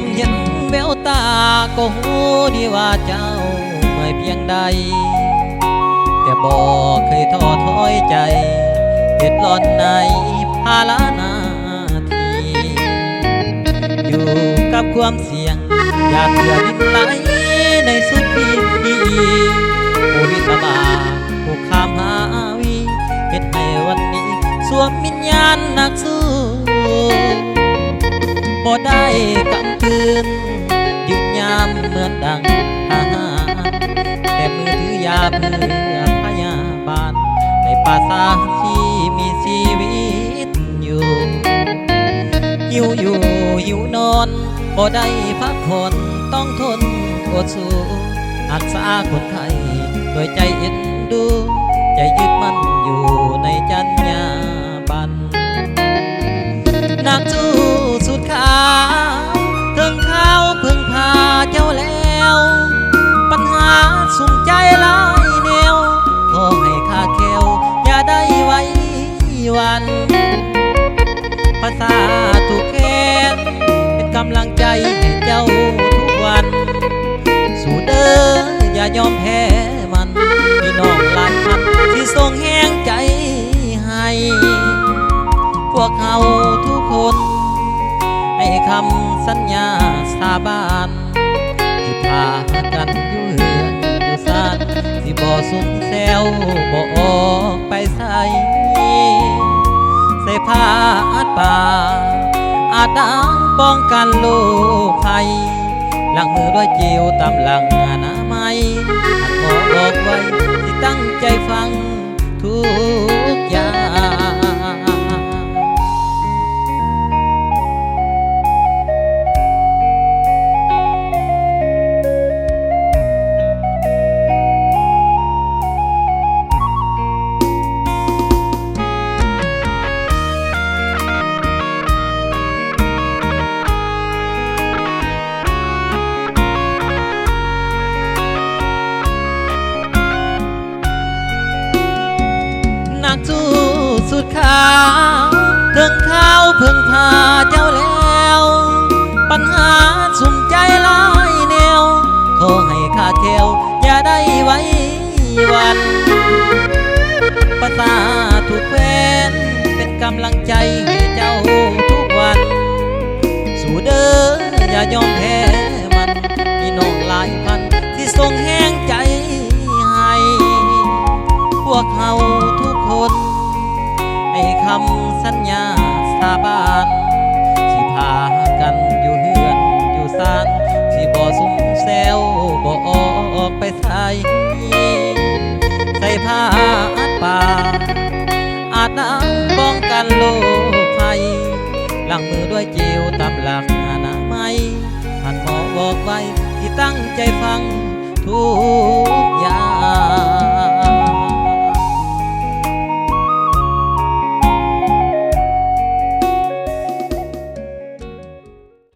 มเห็นแววตาก็หูดีว่าเจ้าเมื่อยเพียงใด แต่บอกเคยท้อถอยใจเด็ดร้อนในภาระหนาทีอยู่กับความเสี่ยง อยากเพื่อดินไหลในสุดพีพีโควิดระบาผูกข้ามหาวีเฮ็ดให้วันนี้ สวมวิญญาณนักสู้ บ่ได้กำคืนยืนยามเหมือนดังทหารแต่มือถือยาเพื่อพยาบาลในป่าสาที่มีชีวิตอยู่หิวอยู่หิวนอนบ่ได้พักผ่อนต้องทนอดสู้รักษาคนไทยโดยใจเอ็นดู ใจยึดมั่นอยู่ใน วัน ภาษาถูกแค้นเป็นกำลังใจให้เจ้าทุกวัน สู้เด้ออย่ายอมแพ้มันพี่น้องหลายพันที่ส่งแห้งใจให้ พวกเขาทุกคน ให้คำสัญญาสาบานที่พากันอยู่เหือนอยู่ซานที่บ่สุมแซวบ่ออกไปใส่ ใส่ผ้าอัดป่า อาจดังป้องกันโรคภัยล้างมือด้วยจิวตามหลังอนามัยหากหมอบอกไว้ ถึงข้าวเพิ่งพาเจ้าแล้ว ปัญหาสุ่มใจหลายแนวขอให้ข้าแควอย่าได้ไว้วันภาษาถูกแควนเป็นกำลังใจให้เจ้าทุกวัน สู้เด้ออย่ายอมแพ้มันพี่น้องหลายพันที่ส่ง ให้คำสัญญาสาบานสิพากันอยู่เฮือนอยู่ซานสิบ่สุมแซวบ่ออกไปใส่ใส่ผ้าอัดป่าอาจน้ำป้องกันโรคภัยล้างมือด้วยเจลตามหลักอนามัยท่านหมอบอกไว้ที่ตั้งใจฟังทุกอย่าง